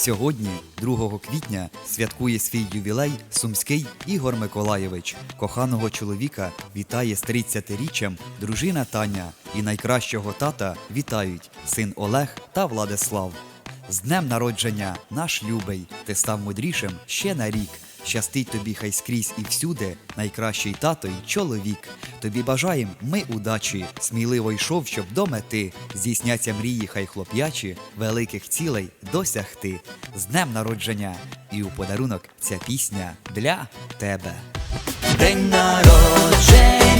Сьогодні, 2 квітня, святкує свій ювілей сумський Ігор Миколаєвич. Коханого чоловіка вітає з 30-річчям дружина Таня і найкращого тата вітають син Олег та Владислав. З днем народження, наш любий, ти став мудрішим ще на рік. Щастить тобі хай скрізь і всюди, найкращий тато й чоловік. Тобі бажаєм ми удачі, сміливо йшов, щоб до мети. Здійсняться мрії, хай хлоп'ячі, великих цілей досягти. З днем народження! І у подарунок ця пісня для тебе. День народження,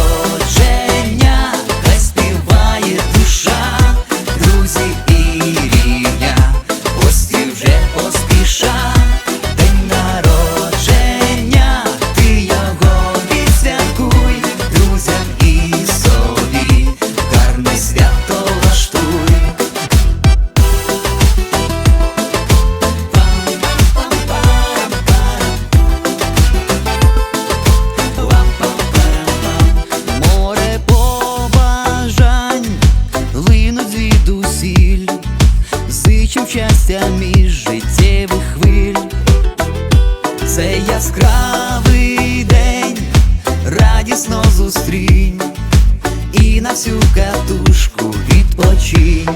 зустрінь і на всю катушку відпочинь.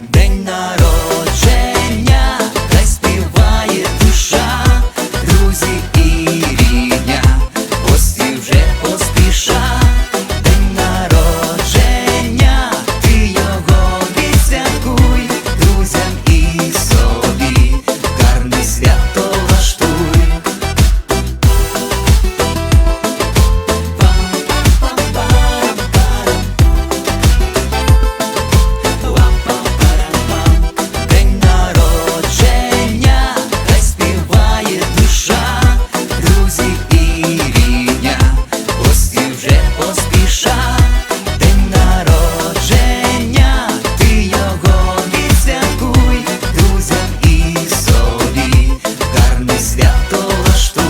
День народ. Dünya dolaştı